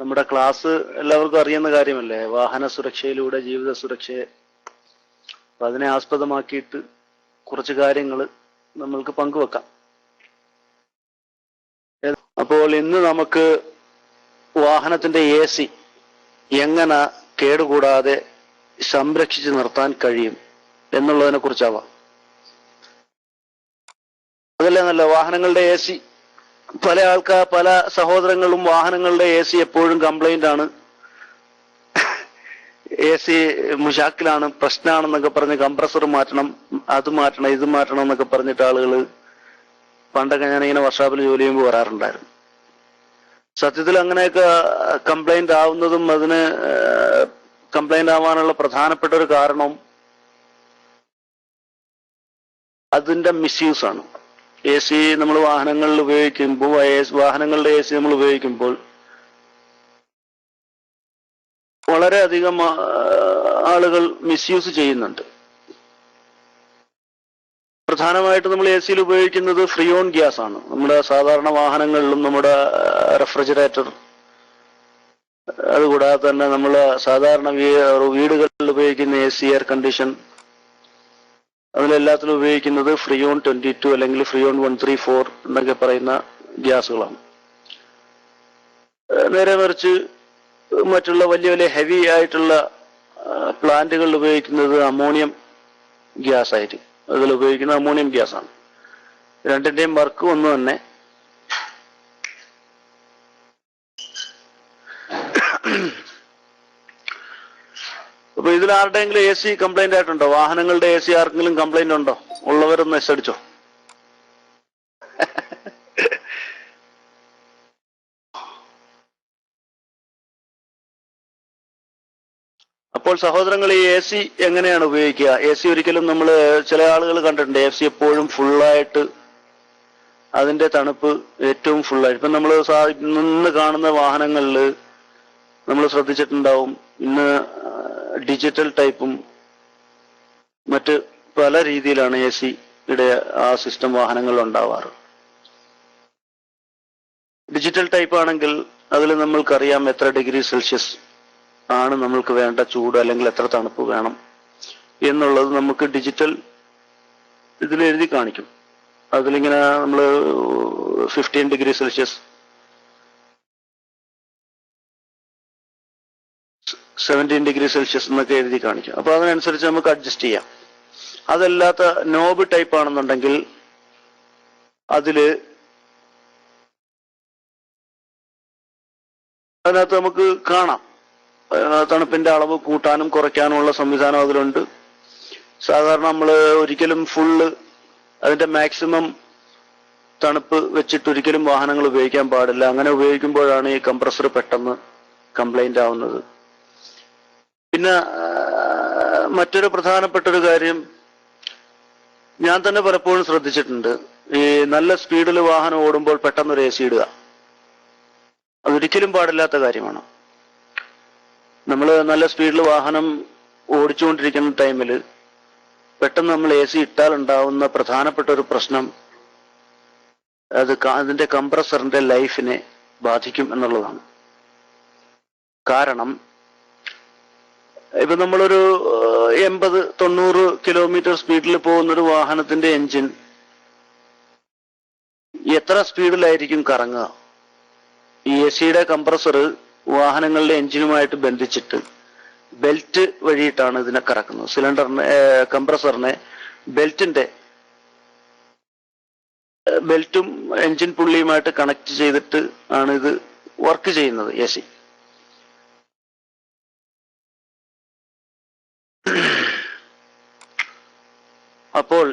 നമ്മുടെ ക്ലാസ് എല്ലാവർക്കും അറിയുന്ന കാര്യമല്ലേ? വാഹന സുരക്ഷയിലൂടെ ജീവിത സുരക്ഷയെ. അപ്പൊ അതിനെ ആസ്പദമാക്കിയിട്ട് കുറച്ച് കാര്യങ്ങൾ നമ്മൾക്ക് പങ്കുവെക്കാം. അപ്പോൾ ഇന്ന് നമുക്ക് വാഹനത്തിന്റെ എ സി എങ്ങനെ കേടുകൂടാതെ സംരക്ഷിച്ചു നിർത്താൻ കഴിയും എന്നുള്ളതിനെ കുറിച്ചാവാം. അതല്ലേ നല്ല വാഹനങ്ങളുടെ എ സി പല ആൾക്കാർ പല സഹോദരങ്ങളും വാഹനങ്ങളുടെ എ സി എപ്പോഴും കംപ്ലൈന്റ് ആണ്. എ സി മുഷാക്കിലാണ് പ്രശ്നമാണെന്നൊക്കെ പറഞ്ഞ് കംപ്രസർ മാറ്റണം അത് മാറ്റണം ഇത് മാറ്റണം എന്നൊക്കെ പറഞ്ഞിട്ട് ആളുകൾ പണ്ടൊക്കെ ഞാൻ ഇങ്ങനെ വർഷാപ്പിൽ ജോലി ചെയ്യുമ്പോൾ വരാറുണ്ടായിരുന്നു. സത്യത്തിൽ അങ്ങനെയൊക്കെ കംപ്ലൈന്റ് ആവുന്നതും അതിന് കംപ്ലൈന്റ് ആവാനുള്ള പ്രധാനപ്പെട്ട ഒരു കാരണം അതിന്റെ മിസ്യൂസ് ആണ്. എ സി നമ്മൾ വാഹനങ്ങളിൽ ഉപയോഗിക്കുമ്പോൾ വാഹനങ്ങളുടെ എ സി നമ്മൾ ഉപയോഗിക്കുമ്പോൾ വളരെയധികം ആളുകൾ മിസ്യൂസ് ചെയ്യുന്നുണ്ട്. പ്രധാനമായിട്ട് നമ്മൾ എ സിയിൽ ഉപയോഗിക്കുന്നത് ഫ്രിയോൺ ഗ്യാസ് ആണ്. നമ്മുടെ സാധാരണ വാഹനങ്ങളിലും നമ്മുടെ റെഫ്രിജറേറ്റർ അതുകൂടാതെ തന്നെ നമ്മൾ സാധാരണ വീടുകളിൽ ഉപയോഗിക്കുന്ന എ സി എയർ കണ്ടീഷൻ അതിലെല്ലാത്തിലും ഉപയോഗിക്കുന്നത് ഫ്രിയോൺ ട്വന്റി ടു അല്ലെങ്കിൽ ഫ്രിയോൺ വൺ ത്രീ ഫോർ എന്നൊക്കെ പറയുന്ന ഗ്യാസുകളാണ്. നേരെ മറിച്ച് മറ്റുള്ള വലിയ വലിയ ഹെവി ആയിട്ടുള്ള പ്ലാന്റുകളിൽ ഉപയോഗിക്കുന്നത് അമോണിയം ഗ്യാസ് ആയിട്ട് അതിൽ ഉപയോഗിക്കുന്ന അമോണിയം ഗ്യാസാണ് രണ്ടിന്റെയും വർക്ക് ഒന്ന് തന്നെ. ഇതിൽ ആരുടെയെങ്കിലും എ സി കംപ്ലൈന്റ് ആയിട്ടുണ്ടോ? വാഹനങ്ങളുടെ എ സി ആർക്കെങ്കിലും കംപ്ലൈന്റ് ഉണ്ടോ? ഉള്ളവരൊന്ന് എസ് അടിച്ചോ? അപ്പോൾ സഹോദരങ്ങൾ ഈ എ സി എങ്ങനെയാണ് ഉപയോഗിക്കുക? എ സി ഒരിക്കലും നമ്മൾ ചില ആളുകൾ കണ്ടിട്ടുണ്ട്. എ സി എപ്പോഴും ഫുള്ളായിട്ട് അതിന്റെ തണുപ്പ് ഏറ്റവും ഫുള്ളായിട്ട് ഇപ്പം നമ്മൾ നിന്ന് കാണുന്ന വാഹനങ്ങളിൽ നമ്മൾ ശ്രദ്ധിച്ചിട്ടുണ്ടാവും. ഇന്ന് ഡിജിറ്റൽ ടൈപ്പും മറ്റ് പല രീതിയിലാണ് എ സിയുടെ ആ സിസ്റ്റം വാഹനങ്ങൾ ഉണ്ടാവാറ്. ഡിജിറ്റൽ ടൈപ്പ് ആണെങ്കിൽ അതിൽ നമ്മൾക്കറിയാം എത്ര ഡിഗ്രി സെൽഷ്യസ് ആണ് നമ്മൾക്ക് വേണ്ട ചൂട് അല്ലെങ്കിൽ എത്ര തണുപ്പ് വേണം എന്നുള്ളത് നമുക്ക് ഡിജിറ്റൽ ഇതിൽ എഴുതി കാണിക്കും. അതിലിങ്ങനെ നമ്മൾ fifteen degree Celsius seventeen degree Celsius എന്നൊക്കെ എഴുതി കാണിക്കും അപ്പോൾ അതിനനുസരിച്ച് നമുക്ക് അഡ്ജസ്റ്റ് ചെയ്യാം. അതല്ലാത്ത നോബ് ടൈപ്പ് ആണെന്നുണ്ടെങ്കിൽ അതിൽ അതിനകത്ത് നമുക്ക് കാണാം. തണുപ്പിന്റെ അളവ് കൂട്ടാനും കുറയ്ക്കാനുമുള്ള സംവിധാനം അതിലുണ്ട്. സാധാരണ നമ്മൾ ഒരിക്കലും ഫുള്ള് അതിന്റെ മാക്സിമം തണുപ്പ് വെച്ചിട്ട് ഒരിക്കലും വാഹനങ്ങൾ ഉപയോഗിക്കാൻ പാടില്ല. അങ്ങനെ ഉപയോഗിക്കുമ്പോഴാണ് ഈ കംപ്രസർ പെട്ടെന്ന് കംപ്ലൈന്റ് ആവുന്നത്. പിന്നെ മറ്റൊരു പ്രധാനപ്പെട്ട ഒരു കാര്യം ഞാൻ തന്നെ പലപ്പോഴും ശ്രദ്ധിച്ചിട്ടുണ്ട്. ഈ നല്ല സ്പീഡിൽ വാഹനം ഓടുമ്പോൾ പെട്ടെന്ന് ഒരു എ സി ഇടുക. അതൊരിക്കലും പാടില്ലാത്ത കാര്യമാണ്. നമ്മൾ നല്ല സ്പീഡിൽ വാഹനം ഓടിച്ചുകൊണ്ടിരിക്കുന്ന ടൈമിൽ പെട്ടെന്ന് നമ്മൾ എ സി ഇട്ടാൽ ഉണ്ടാവുന്ന പ്രധാനപ്പെട്ട ഒരു പ്രശ്നം അത് അതിന്റെ കംപ്രസറിന്റെ ലൈഫിനെ ബാധിക്കും എന്നുള്ളതാണ്. കാരണം ഇപ്പൊ നമ്മളൊരു എൺപത് തൊണ്ണൂറ് കിലോമീറ്റർ സ്പീഡിൽ പോകുന്ന ഒരു വാഹനത്തിന്റെ എഞ്ചിൻ എത്ര സ്പീഡിലായിരിക്കും കറങ്ങുക? ഈ എ സിയുടെ കംപ്രസർ വാഹനങ്ങളുടെ എഞ്ചിനുമായിട്ട് ബന്ധിച്ചിട്ട് ബെൽറ്റ് വഴിയിട്ടാണ് ഇതിനെ കറക്കുന്നത്. സിലിണ്ടറിനെ കംപ്രസറിനെ ബെൽറ്റിന്റെ ബെൽറ്റും എഞ്ചിൻ പുള്ളിയുമായിട്ട് കണക്ട് ചെയ്തിട്ട് ആണ് ഇത് വർക്ക് ചെയ്യുന്നത് എ സി അപ്പോൾ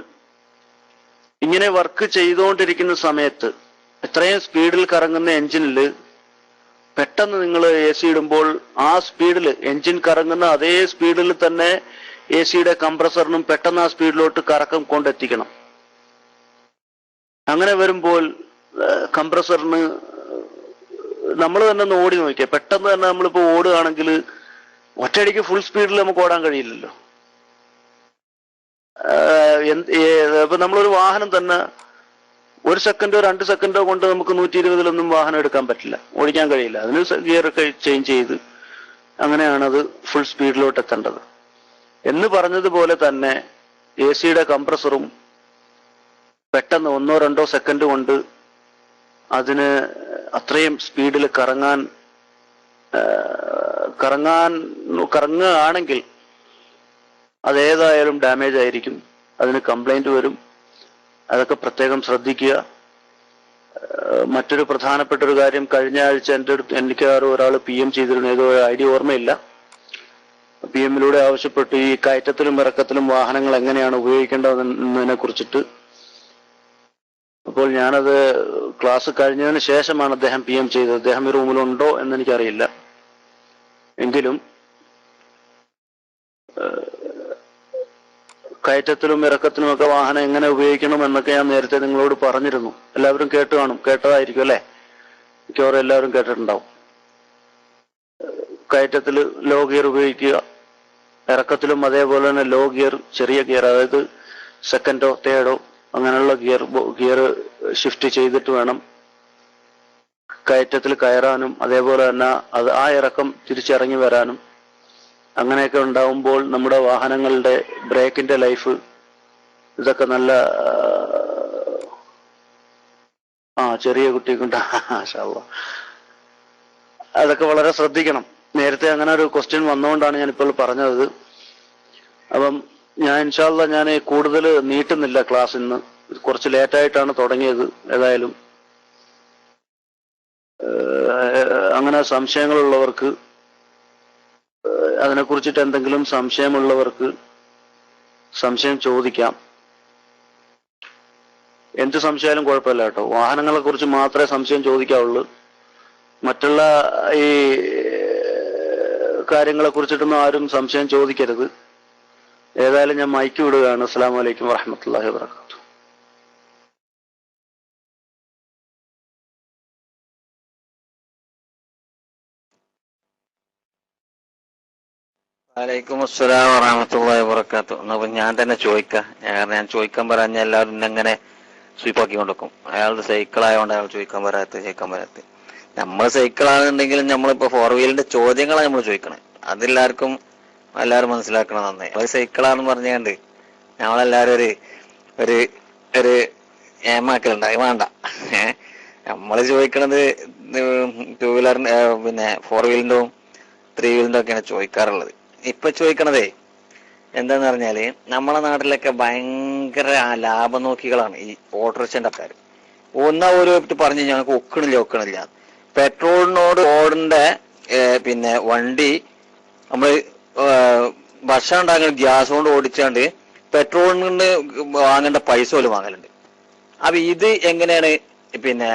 ഇങ്ങനെ വർക്ക് ചെയ്തുകൊണ്ടിരിക്കുന്ന സമയത്ത് എത്രയും സ്പീഡിൽ കറങ്ങുന്ന എഞ്ചിനിൽ പെട്ടെന്ന് നിങ്ങൾ എ സി ഇടുമ്പോൾ ആ സ്പീഡിൽ എഞ്ചിൻ കറങ്ങുന്ന അതേ സ്പീഡിൽ തന്നെ എ സിയുടെ കംപ്രസറിനും പെട്ടെന്ന് ആ സ്പീഡിലോട്ട് കറക്കം കൊണ്ടെത്തിക്കണം. അങ്ങനെ വരുമ്പോൾ കംപ്രസറിന് നമ്മൾ തന്നെ ഒന്ന് ഓടി നോക്കിയാൽ പെട്ടെന്ന് തന്നെ നമ്മളിപ്പോൾ ഓടുകയാണെങ്കിൽ ഒറ്റയടിക്ക് ഫുൾ സ്പീഡിൽ നമുക്ക് ഓടാൻ കഴിയില്ലല്ലോ. ഇപ്പൊ നമ്മളൊരു വാഹനം തന്നെ ഒരു സെക്കൻഡോ രണ്ട് സെക്കൻഡോ കൊണ്ട് നമുക്ക് നൂറ്റി ഇരുപതിലൊന്നും വാഹനം എടുക്കാൻ പറ്റില്ല. ഓടിക്കാൻ കഴിയില്ല. അതിന് ഗിയർ ഒക്കെ ചേഞ്ച് ചെയ്ത് അങ്ങനെയാണ് അത് ഫുൾ സ്പീഡിലോട്ട് എത്തേണ്ടത്. എന്ന് പറഞ്ഞതുപോലെ തന്നെ എ സിയുടെ കംപ്രസറും പെട്ടെന്ന് ഒന്നോ രണ്ടോ സെക്കൻഡ് കൊണ്ട് അതിന് അത്രയും സ്പീഡിൽ കറങ്ങാൻ കറങ്ങാൻ കറങ്ങുകയാണെങ്കിൽ അതേതായാലും ഡാമേജ് ആയിരിക്കും. അതിന് കംപ്ലൈന്റ് വരും. അതൊക്കെ പ്രത്യേകം ശ്രദ്ധിക്കുക. മറ്റൊരു പ്രധാനപ്പെട്ട ഒരു കാര്യം കഴിഞ്ഞ ആഴ്ച എന്റെ അടുത്ത് എനിക്ക് ഒരാൾ പി എം ചെയ്തിരുന്നു. ഏതോ ഐഡിയ ഓർമ്മയില്ല. പി എമ്മിലൂടെ ആവശ്യപ്പെട്ടു. ഈ കയറ്റത്തിലും ഇറക്കത്തിലും വാഹനങ്ങൾ എങ്ങനെയാണ് ഉപയോഗിക്കേണ്ടതെന്നതിനെ കുറിച്ചിട്ട്. അപ്പോൾ ഞാനത് ക്ലാസ് കഴിഞ്ഞതിന് ശേഷമാണ് അദ്ദേഹം പി എം ചെയ്തത്. അദ്ദേഹം ഈ റൂമിലുണ്ടോ എന്ന് എനിക്കറിയില്ല എങ്കിലും കയറ്റത്തിലും ഇറക്കത്തിലും ഒക്കെ വാഹനം എങ്ങനെ ഉപയോഗിക്കണം എന്നൊക്കെ ഞാൻ നേരത്തെ നിങ്ങളോട് പറഞ്ഞിരുന്നു. എല്ലാവരും കേട്ട് കാണും. കേട്ടതായിരിക്കും അല്ലേ? മിക്കവാറും എല്ലാവരും കേട്ടിട്ടുണ്ടാവും. കയറ്റത്തിൽ ലോ ഗിയർ ഉപയോഗിക്കുക. ഇറക്കത്തിലും അതേപോലെ തന്നെ ലോ ഗിയർ ചെറിയ ഗിയർ അതായത് സെക്കൻഡോ തേർഡോ അങ്ങനെയുള്ള ഗിയർ ഗിയർ ഷിഫ്റ്റ് ചെയ്തിട്ട് വേണം കയറ്റത്തിൽ കയറാനും. അതേപോലെ തന്നെ അത് ആ ഇറക്കം തിരിച്ചിറങ്ങി വരാനും. അങ്ങനെയൊക്കെ ഉണ്ടാവുമ്പോൾ നമ്മുടെ വാഹനങ്ങളുടെ ബ്രേക്കിന്റെ ലൈഫ് ഇതൊക്കെ നല്ല ആ ചെറിയ കുട്ടിക്കുണ്ട് അതൊക്കെ വളരെ ശ്രദ്ധിക്കണം. നേരത്തെ അങ്ങനെ ഒരു ക്വസ്റ്റ്യൻ വന്നുകൊണ്ടാണ് ഞാനിപ്പോൾ പറഞ്ഞത്. അപ്പം ഞാൻ ഇൻഷാല്ല ഞാൻ കൂടുതൽ നീട്ടുന്നില്ല ക്ലാസ് ഇന്ന്. കുറച്ച് ലേറ്റായിട്ടാണ് തുടങ്ങിയത് ഏതായാലും. അങ്ങനെ സംശയങ്ങളുള്ളവർക്ക് അതിനെക്കുറിച്ചിട്ട് എന്തെങ്കിലും സംശയമുള്ളവർക്ക് സംശയം ചോദിക്കാം. എന്ത് സംശയമായാലും കുഴപ്പമില്ല കേട്ടോ. വാഹനങ്ങളെ കുറിച്ച് മാത്രമേ സംശയം ചോദിക്കാവുള്ളൂ. മറ്റുള്ള ഈ കാര്യങ്ങളെ കുറിച്ചിട്ടൊന്നും ആരും സംശയം ചോദിക്കരുത്. ഏതായാലും ഞാൻ മയക്കി വിടുകയാണ്. അസ്സാം വലൈക്കും വാഹമത്തല്ലാഹി വാത്തു വലൈക്കും അസ്സലാം വറഹമത്തുള്ളാഹി വബറകാത്തു എന്നപ്പോ ഞാൻ തന്നെ ചോദിക്കാം. ഞാൻ ചോദിക്കാൻ പറഞ്ഞ എല്ലാവരും എങ്ങനെ സ്വീപ്പ് സ്വീപ്പാക്കി കൊണ്ടുവെക്കും അയാളുടെ സൈക്കിൾ ആയതുകൊണ്ട് അയാൾ ചോദിക്കാൻ പറയാത്ത ചോദിക്കാൻ പറയാത്ത നമ്മൾ സൈക്കിൾ ആണെന്നുണ്ടെങ്കിലും നമ്മളിപ്പോ ഫോർ വീലിന്റെ ചോദ്യങ്ങളാണ് നമ്മൾ ചോദിക്കണേ. അതെല്ലാവർക്കും എല്ലാവരും മനസ്സിലാക്കണം നന്നായി. അത് സൈക്കിളാണെന്ന് പറഞ്ഞുകൊണ്ട് നമ്മളെല്ലാവരും ഒരു ഒരു ഒരു ഏമാക്കലുണ്ടായി വേണ്ട. നമ്മൾ ചോദിക്കണത് ടൂ വീലറിന്റെ പിന്നെ ഫോർ വീലിന്റെ ത്രീ വീലിന്റെ ഒക്കെയാണ് ചോദിക്കാറുള്ളത്. ഇപ്പൊ ചോദിക്കണതേ എന്താന്ന് പറഞ്ഞാൽ നമ്മളെ നാട്ടിലൊക്കെ ഭയങ്കര ലാഭം നോക്കികളാണ് ഈ ഓട്ടോറിക്ഷന്റെ ആൾക്കാർ ഒന്നാ ഒരു പറഞ്ഞു ഞങ്ങൾക്ക് ഒക്കണില്ല ഒക്കണില്ല. പെട്രോളിനോട് ഓടേണ്ട പിന്നെ വണ്ടി നമ്മൾ ഭക്ഷണം ഉണ്ടാക്കുന്ന ഗ്യാസ് കൊണ്ട് ഓടിച്ചാണ്ട് പെട്രോളിന് വാങ്ങേണ്ട പൈസ പോലും വാങ്ങലുണ്ട്. അപ്പൊ ഇത് എങ്ങനെയാണ്? പിന്നെ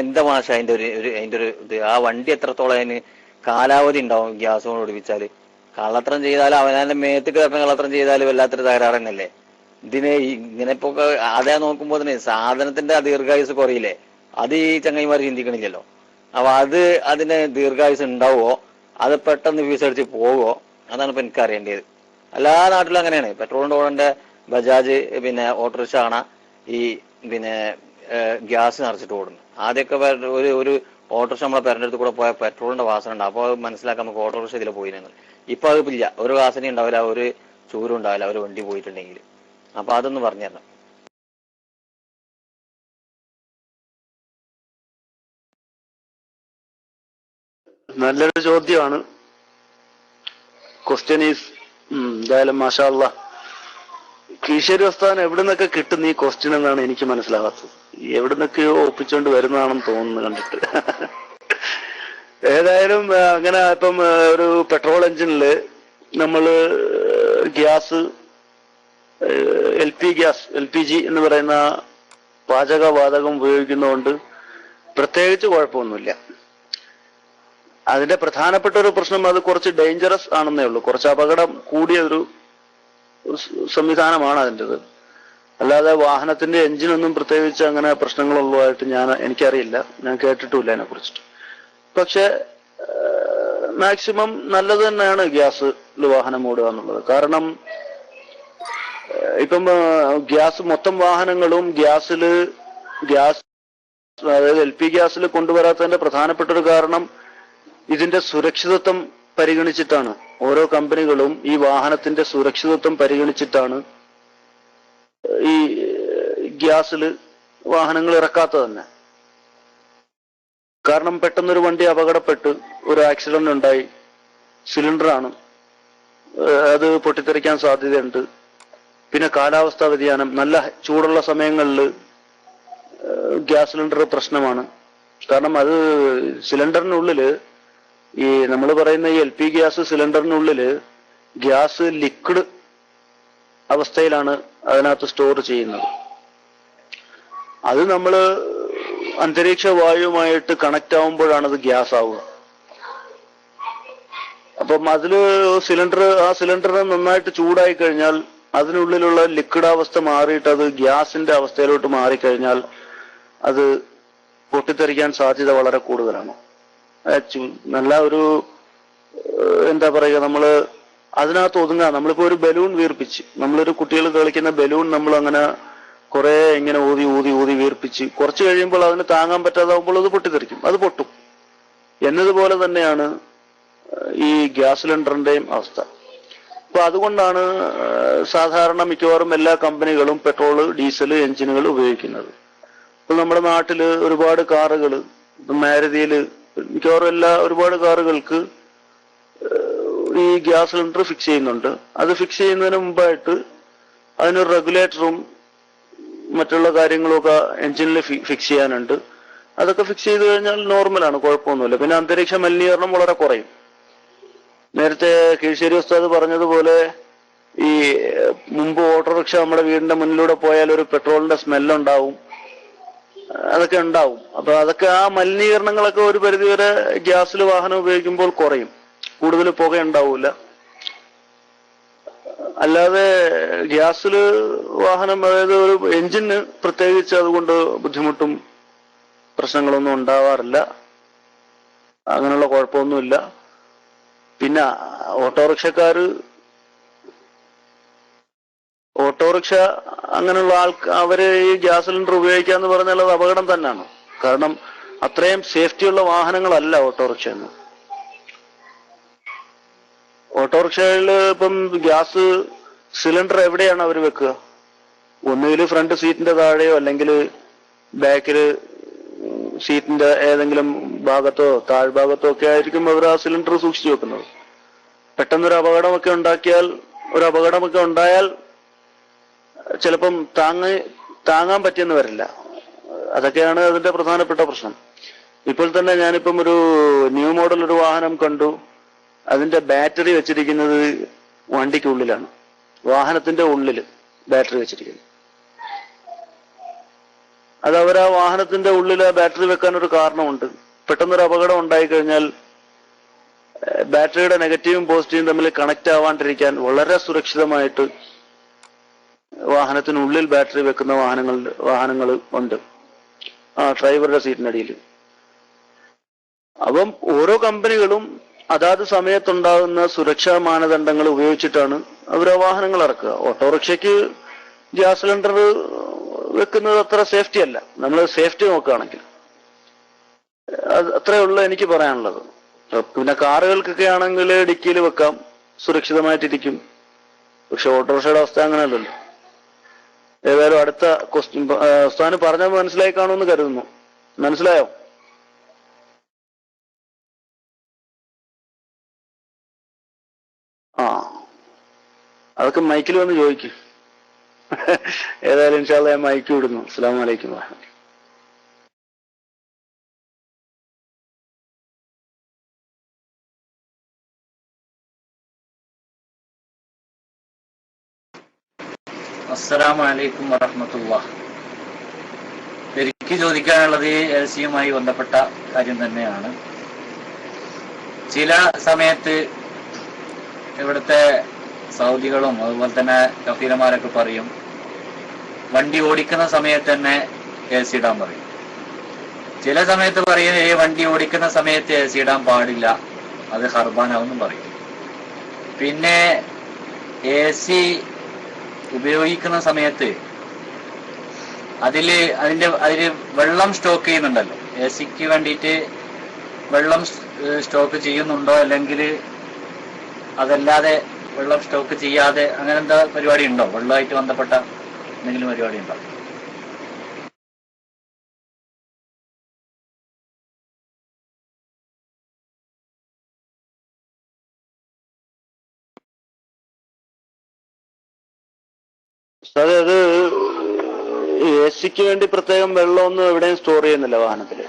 എന്താ മാഷ അതിന്റെ ഒരു അതിന്റെ ഒരു ഇത്? ആ വണ്ടി എത്രത്തോളം അതിന് കാലാവധി ഉണ്ടാവും ഗ്യാസ് കൊണ്ട് ഓടിപ്പിച്ചാൽ? കള്ളത്രം ചെയ്താലും അവനാന്റെ മേത്ത് കിടന്ന് കള്ളത്രം ചെയ്താലും വല്ലാത്തൊരു തകരാറ് തന്നെയല്ലേ ഇതിന് ഇങ്ങനെ ഇപ്പൊ അതേ നോക്കുമ്പോ തന്നെ സാധനത്തിന്റെ ദീർഘായുസ് കുറയില്ലേ? അത് ഈ ചങ്ങായിമാർ ചിന്തിക്കണില്ലല്ലോ. അപ്പൊ അത് അതിന് ദീർഘായുസ് ഉണ്ടാവോ? അത് പെട്ടെന്ന് ഫീസ് അടിച്ച് പോവോ? അതാണ് ഇപ്പൊ എനിക്ക് അറിയേണ്ടത്. എല്ലാ നാട്ടിലും അങ്ങനെയാണ്. പെട്രോളിന്റെ ഓടേണ്ട ബജാജ് പിന്നെ ഓട്ടോറിക്ഷ ആണ് ഈ പിന്നെ ഗ്യാസ് നിറച്ചിട്ട് ഓടുന്നത്. ആദ്യമൊക്കെ ഒരു ഒരു ഓട്ടോറിക്ഷ നമ്മളെ പെരന്റെ കൂടെ പോയാൽ പെട്രോളിന്റെ വാസന ഉണ്ട് അപ്പോൾ മനസ്സിലാക്കാൻ നമുക്ക് ഓട്ടോറിക്ഷ ഇതിൽ പോയി ഞങ്ങൾ ഇപ്പൊ അത് ഇല്ല. ഒരു വാസന ഉണ്ടാവില്ല ഒരു ചൂരും ഉണ്ടാവില്ല ഒരു വണ്ടി പോയിട്ടുണ്ടെങ്കിൽ. അപ്പൊ അതൊന്ന് പറഞ്ഞു തരണം. നല്ലൊരു ചോദ്യമാണ്. ക്വസ്റ്റ്യൻ ഈസ് എന്തായാലും മാഷാള്ള കീശേരി പ്രസ്ഥാനം എവിടെ നിന്നൊക്കെ കിട്ടുന്ന ഈ ക്വസ്റ്റ്യൻ എന്നാണ് എനിക്ക് മനസ്സിലാവാത്തത്. എവിടെ നിന്നൊക്കെയോ ഒപ്പിച്ചുകൊണ്ട് വരുന്നതാണെന്ന് തോന്നുന്നു കണ്ടിട്ട്. ഏതായാലും അങ്ങനെ ഇപ്പം ഒരു പെട്രോൾ എഞ്ചിനിൽ നമ്മൾ gas L P gas L P G എന്ന് പറയുന്ന പാചകവാതകം ഉപയോഗിക്കുന്നതുകൊണ്ട് പ്രത്യേകിച്ച് കുഴപ്പമൊന്നുമില്ല. അതിന്റെ പ്രധാനപ്പെട്ട ഒരു പ്രശ്നം അത് കുറച്ച് ഡേഞ്ചറസ് ആണെന്നേ ഉള്ളൂ. കുറച്ച് അപകടം കൂടിയ ഒരു സംവിധാനമാണ് അതിന്റെത്. അല്ലാതെ വാഹനത്തിന്റെ എഞ്ചിനൊന്നും പ്രത്യേകിച്ച് അങ്ങനെ പ്രശ്നങ്ങളുള്ളതായിട്ട് ഞാൻ എനിക്കറിയില്ല. ഞാൻ കേട്ടിട്ടുമില്ല അതിനെ കുറിച്ചിട്ട് പക്ഷെ മാക്സിമം നല്ലത് തന്നെയാണ് ഗ്യാസ് വാഹനം ഓടുക എന്നുള്ളത്. കാരണം ഇപ്പം ഗ്യാസ് മൊത്തം വാഹനങ്ങളും ഗ്യാസിൽ ഗ്യാസ് അതായത് എൽ പി ഗ്യാസിൽ കൊണ്ടുവരാത്തതിന്റെ പ്രധാനപ്പെട്ട ഒരു കാരണം ഇതിന്റെ സുരക്ഷിതത്വം പരിഗണിച്ചിട്ടാണ്. ഓരോ കമ്പനികളും ഈ വാഹനത്തിന്റെ സുരക്ഷിതത്വം പരിഗണിച്ചിട്ടാണ് ഈ ഗ്യാസിൽ വാഹനങ്ങൾ ഇറക്കാത്തത് തന്നെ. കാരണം പെട്ടെന്നൊരു വണ്ടി അപകടപ്പെട്ട് ഒരു ആക്സിഡന്റ് ഉണ്ടായി. സിലിണ്ടറാണ് അത് പൊട്ടിത്തെറിക്കാൻ സാധ്യതയുണ്ട്. പിന്നെ കാലാവസ്ഥാ വ്യതിയാനം. നല്ല ചൂടുള്ള സമയങ്ങളിൽ ഗ്യാസ് സിലിണ്ടർ പ്രശ്നമാണ്. കാരണം അത് സിലിണ്ടറിനുള്ളിൽ ഈ നമ്മൾ പറയുന്ന ഈ എൽ പി ഗ്യാസ് സിലിണ്ടറിനുള്ളിൽ ഗ്യാസ് ലിക്വിഡ് അവസ്ഥയിലാണ് അതിനകത്ത് സ്റ്റോർ ചെയ്യുന്നത്. അത് നമ്മൾ അന്തരീക്ഷ വായുവുമായിട്ട് കണക്ട് ആവുമ്പോഴാണ് അത് ഗ്യാസ് ആവുക. അപ്പം അതിൽ സിലിണ്ടർ ആ സിലിണ്ടർ നന്നായിട്ട് ചൂടായി കഴിഞ്ഞാൽ അതിനുള്ളിലുള്ള ലിക്വിഡ് അവസ്ഥ മാറിയിട്ട് അത് ഗ്യാസിന്റെ അവസ്ഥയിലോട്ട് മാറിക്കഴിഞ്ഞാൽ അത് പൊട്ടിത്തെറിക്കാൻ സാധ്യത വളരെ കൂടുതലാണ്. നല്ല ഒരു എന്താ പറയുക നമ്മൾ അതിനകത്ത് ഒതുങ്ങാ. നമ്മളിപ്പോ ഒരു ബലൂൺ വീർപ്പിച്ച് നമ്മളൊരു കുട്ടികൾ കളിക്കുന്ന ബലൂൺ നമ്മൾ അങ്ങനെ കുറെ ഇങ്ങനെ ഊതി ഊതി ഊതി വീർപ്പിച്ച് കുറച്ച് കഴിയുമ്പോൾ അതിന് താങ്ങാൻ പറ്റാതാവുമ്പോൾ അത് പൊട്ടിത്തെറിക്കും. അത് പൊട്ടും. എന്നതുപോലെ തന്നെയാണ് ഈ ഗ്യാസ് സിലിണ്ടറിന്റെയും അവസ്ഥ. അപ്പൊ അതുകൊണ്ടാണ് സാധാരണ മിക്കവാറും എല്ലാ കമ്പനികളും പെട്രോൾ ഡീസൽ എഞ്ചിനുകൾ ഉപയോഗിക്കുന്നത്. ഇപ്പൊ നമ്മുടെ നാട്ടിൽ ഒരുപാട് കാറുകൾ മാരുതിയിൽ മിക്കവാറും എല്ലാ ഒരുപാട് കാറുകൾക്ക് ഈ ഗ്യാസ് സിലിണ്ടർ ഫിക്സ് ചെയ്യുന്നുണ്ട്. അത് ഫിക്സ് ചെയ്യുന്നതിന് മുമ്പായിട്ട് അതിനൊരു റെഗുലേറ്ററും മറ്റുള്ള കാര്യങ്ങളൊക്കെ എഞ്ചിനിൽ ഫിക്സ് ചെയ്യാനുണ്ട്. അതൊക്കെ ഫിക്സ് ചെയ്ത് കഴിഞ്ഞാൽ നോർമലാണ് കുഴപ്പമൊന്നുമില്ല. പിന്നെ അന്തരീക്ഷ മലിനീകരണം വളരെ കുറയും. നേരത്തെ കീഴ്ശ്ശേരി ഉസ്താദ് പറഞ്ഞതുപോലെ ഈ മുമ്പ് ഓട്ടോറിക്ഷ നമ്മുടെ വീടിന്റെ മുന്നിലൂടെ പോയാൽ ഒരു പെട്രോളിന്റെ സ്മെല്ലുണ്ടാവും. അതൊക്കെ ഉണ്ടാവും. അപ്പൊ അതൊക്കെ ആ മലിനീകരണങ്ങളൊക്കെ ഒരു പരിധിവരെ ഗ്യാസിൽ വാഹനം ഉപയോഗിക്കുമ്പോൾ കുറയും. കൂടുതൽ പുക ഉണ്ടാവൂല അല്ലാതെ ഗ്യാസിൽ വാഹനം അതായത് ഒരു എഞ്ചിന് പ്രത്യേകിച്ച് അതുകൊണ്ട് ബുദ്ധിമുട്ടും പ്രശ്നങ്ങളൊന്നും ഉണ്ടാവാറില്ല. അങ്ങനെയുള്ള കുഴപ്പമൊന്നുമില്ല. പിന്നെ ഓട്ടോറിക്ഷക്കാര് ഓട്ടോറിക്ഷ അങ്ങനെയുള്ള ആൾക്ക് അവർ ഈ ഗ്യാസ് സിലിണ്ടർ ഉപയോഗിക്കുക എന്ന് പറഞ്ഞാൽ അത് അപകടം തന്നെയാണ്. കാരണം അത്രയും സേഫ്റ്റിയുള്ള വാഹനങ്ങളല്ല ഓട്ടോറിക്ഷ എന്ന് ഓട്ടോറിക്ഷയിൽ ഇപ്പം ഗ്യാസ് സിലിണ്ടർ എവിടെയാണ് അവർ വെക്കുക? ഒന്നുകിൽ ഫ്രണ്ട് സീറ്റിന്റെ താഴെയോ അല്ലെങ്കിൽ ബാക്കിൽ സീറ്റിന്റെ ഏതെങ്കിലും ഭാഗത്തോ താഴ്ഭാഗത്തോ ഒക്കെ ആയിരിക്കും അവർ ആ സിലിണ്ടർ സൂക്ഷിച്ചു വെക്കുന്നത്. പെട്ടെന്നൊരു അപകടമൊക്കെ ഉണ്ടാക്കിയാൽ ഒരു അപകടമൊക്കെ ഉണ്ടായാൽ ചിലപ്പം താങ്ങ താങ്ങാൻ പറ്റിയെന്ന് വരില്ല. അതൊക്കെയാണ് അതിന്റെ പ്രധാനപ്പെട്ട പ്രശ്നം. ഇപ്പോൾ തന്നെ ഞാനിപ്പം ഒരു ന്യൂ മോഡൽ ഒരു വാഹനം കണ്ടു. അതിന്റെ ബാറ്ററി വെച്ചിരിക്കുന്നത് വണ്ടിക്കുള്ളിലാണ്. വാഹനത്തിന്റെ ഉള്ളിൽ ബാറ്ററി വെച്ചിരിക്കുന്നു. അത് അവർ ആ വാഹനത്തിന്റെ ഉള്ളിൽ ബാറ്ററി വെക്കാൻ ഒരു കാരണമുണ്ട്. പെട്ടെന്നൊരു അപകടം ഉണ്ടായി കഴിഞ്ഞാൽ ബാറ്ററിയുടെ നെഗറ്റീവും പോസിറ്റീവും തമ്മിൽ കണക്ട് ആവാണ്ടിരിക്കാൻ വളരെ സുരക്ഷിതമായിട്ട് വാഹനത്തിനുള്ളിൽ ബാറ്ററി വെക്കുന്ന വാഹനങ്ങൾ വാഹനങ്ങൾ ഉണ്ട്. ആ ഡ്രൈവറുടെ സീറ്റിനടിയിൽ അപ്പം ഓരോ കമ്പനികളും അതാത് സമയത്തുണ്ടാകുന്ന സുരക്ഷാ മാനദണ്ഡങ്ങൾ ഉപയോഗിച്ചിട്ടാണ് അവർ ആ വാഹനങ്ങൾ ഇറക്കുക. ഓട്ടോറിക്ഷയ്ക്ക് ഗ്യാസ് സിലിണ്ടർ വെക്കുന്നത് അത്ര സേഫ്റ്റി അല്ല. നമ്മൾ സേഫ്റ്റി നോക്കുകയാണെങ്കിൽ. അത് അത്രേ ഉള്ളൂ എനിക്ക് പറയാനുള്ളത്. പിന്നെ കാറുകൾക്കൊക്കെ ആണെങ്കിൽ ഡിക്കിയിൽ വെക്കാം. സുരക്ഷിതമായിട്ടിരിക്കും. പക്ഷെ ഓട്ടോറിക്ഷയുടെ അവസ്ഥ അങ്ങനെ അല്ലല്ലോ ഏതായാലും അടുത്ത ക്വസ്റ്റ്യൻ സ്ഥാനം പറഞ്ഞാൽ മനസ്സിലായി കാണുമെന്ന് കരുതുന്നു. മനസ്സിലായോ? ആ. അതൊക്കെ മൈക്കിൽ വന്ന് ചോദിക്കും. ഏതായാലും ഇൻഷാല്ല ഞാൻ മൈക്ക് വിടുന്നു. അസ്സാം വലൈക്കും വാഹമത്തുള്ള അസ്സലാമു അലൈക്കും എനിക്ക് ചോദിക്കാനുള്ളത് എൽ സിയുമായി ബന്ധപ്പെട്ട കാര്യം തന്നെയാണ്. ചില സമയത്ത് ഇവിടുത്തെ സൗദികളും അതുപോലെ തന്നെ കഫീലമാരൊക്കെ പറയും വണ്ടി ഓടിക്കുന്ന സമയത്ത് തന്നെ എ സി ഇടാൻ പറയും. ചില സമയത്ത് പറയും ഏ വണ്ടി ഓടിക്കുന്ന സമയത്ത് എ സി ഇടാൻ പാടില്ല അത് ഹർബാനാവെന്നും പറയും. പിന്നെ എ സി ഉപയോഗിക്കുന്ന സമയത്ത് അതിൽ അതിന്റെ അതിൽ വെള്ളം സ്റ്റോക്ക് ചെയ്യുന്നുണ്ടല്ലോ. എ സിക്ക് വേണ്ടിയിട്ട് വെള്ളം സ്റ്റോക്ക് ചെയ്യുന്നുണ്ടോ? അല്ലെങ്കിൽ അതല്ലാതെ വെള്ളം സ്റ്റോക്ക് ചെയ്യാതെ അങ്ങനെ എന്താ പരിപാടി ഉണ്ടോ വെള്ളമായിട്ട് ബന്ധപ്പെട്ട എന്തെങ്കിലും പരിപാടി ഉണ്ടോ അത് എ സിക്ക് വേണ്ടി പ്രത്യേകം വെള്ളമൊന്നും എവിടെയും സ്റ്റോർ ചെയ്യുന്നില്ല വാഹനത്തിൽ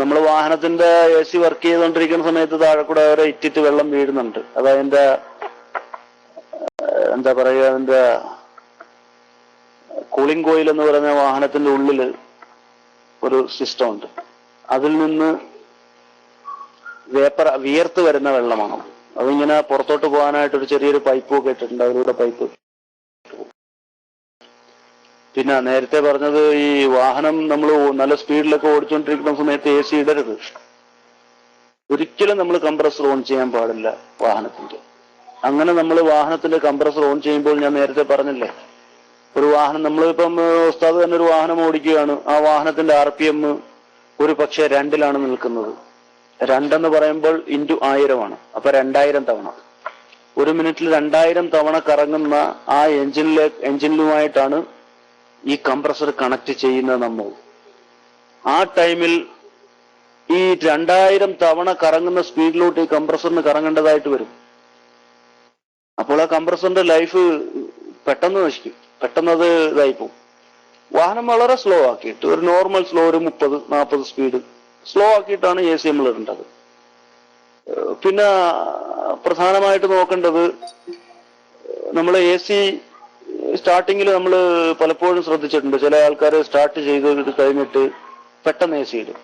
നമ്മൾ വാഹനത്തിന്റെ എ സി വർക്ക് ചെയ്തുകൊണ്ടിരിക്കുന്ന സമയത്ത് താഴെ കൂടെ ഒരു ഇറ്റിറ്റ് വെള്ളം വീഴുന്നുണ്ട്. അത് അതിന്റെ എന്താ പറയുക അതിന്റെ കൂളിംഗ് കോയിൽ എന്ന് പറയുന്ന വാഹനത്തിന്റെ ഉള്ളിൽ ഒരു സിസ്റ്റം ഉണ്ട്. അതിൽ നിന്ന് വേപ്പർ വിയർത്ത് വരുന്ന വെള്ളമാണ്. അതിങ്ങനെ പുറത്തോട്ട് പോകാനായിട്ട് ഒരു ചെറിയൊരു പൈപ്പ് ഒക്കെ ഇട്ടിട്ടുണ്ട്. പൈപ്പ് പിന്നെ നേരത്തെ പറഞ്ഞത് ഈ വാഹനം നമ്മൾ നല്ല സ്പീഡിലൊക്കെ ഓടിച്ചുകൊണ്ടിരിക്കുന്ന സമയത്ത് എ സി ഇടരുത്. ഒരിക്കലും നമ്മൾ കംപ്രസർ ഓൺ ചെയ്യാൻ പാടില്ല വാഹനത്തിന്റെ. അങ്ങനെ നമ്മൾ വാഹനത്തിന്റെ കംപ്രസർ ഓൺ ചെയ്യുമ്പോൾ ഞാൻ നേരത്തെ പറഞ്ഞില്ലേ ഒരു വാഹനം നമ്മളിപ്പം ഉസ്താദ് തന്നെ ഒരു വാഹനം ഓടിക്കുകയാണ്. ആ വാഹനത്തിന്റെ ആർ പി എം ഒരു പക്ഷേ രണ്ടിലാണ് നിൽക്കുന്നത്. രണ്ടെന്ന് പറയുമ്പോൾ ഇന്റു ആയിരമാണ്. അപ്പൊ രണ്ടായിരം തവണ. ഒരു മിനിറ്റിൽ രണ്ടായിരം തവണ കറങ്ങുന്ന ആ എഞ്ചിനിലെ എഞ്ചിനിലുമായിട്ടാണ് ഈ കംപ്രസർ കണക്ട് ചെയ്യുന്ന നമ്മൾ. ആ ടൈമിൽ ഈ രണ്ടായിരം തവണ കറങ്ങുന്ന സ്പീഡിലോട്ട് ഈ കംപ്രസറിന് കറങ്ങേണ്ടതായിട്ട് വരും. അപ്പോൾ ആ കംപ്രസറിന്റെ ലൈഫ് പെട്ടെന്ന് നശിക്കും. പെട്ടെന്ന് അത് പോകും. വാഹനം വളരെ സ്ലോ ആക്കിയിട്ട് ഒരു നോർമൽ സ്ലോ ഒരു മുപ്പത് നാൽപ്പത് സ്പീഡ് സ്ലോ ആക്കിയിട്ടാണ് എ സി നമ്മൾ ഇടേണ്ടത്. പിന്നെ പ്രധാനമായിട്ട് നോക്കേണ്ടത് നമ്മൾ എ സി സ്റ്റാർട്ടിങ്ങിൽ നമ്മൾ പലപ്പോഴും ശ്രദ്ധിച്ചിട്ടുണ്ട്. ചില ആൾക്കാർ സ്റ്റാർട്ട് ചെയ്ത് കഴിഞ്ഞിട്ട് പെട്ടെന്ന് എ സി ഇടും.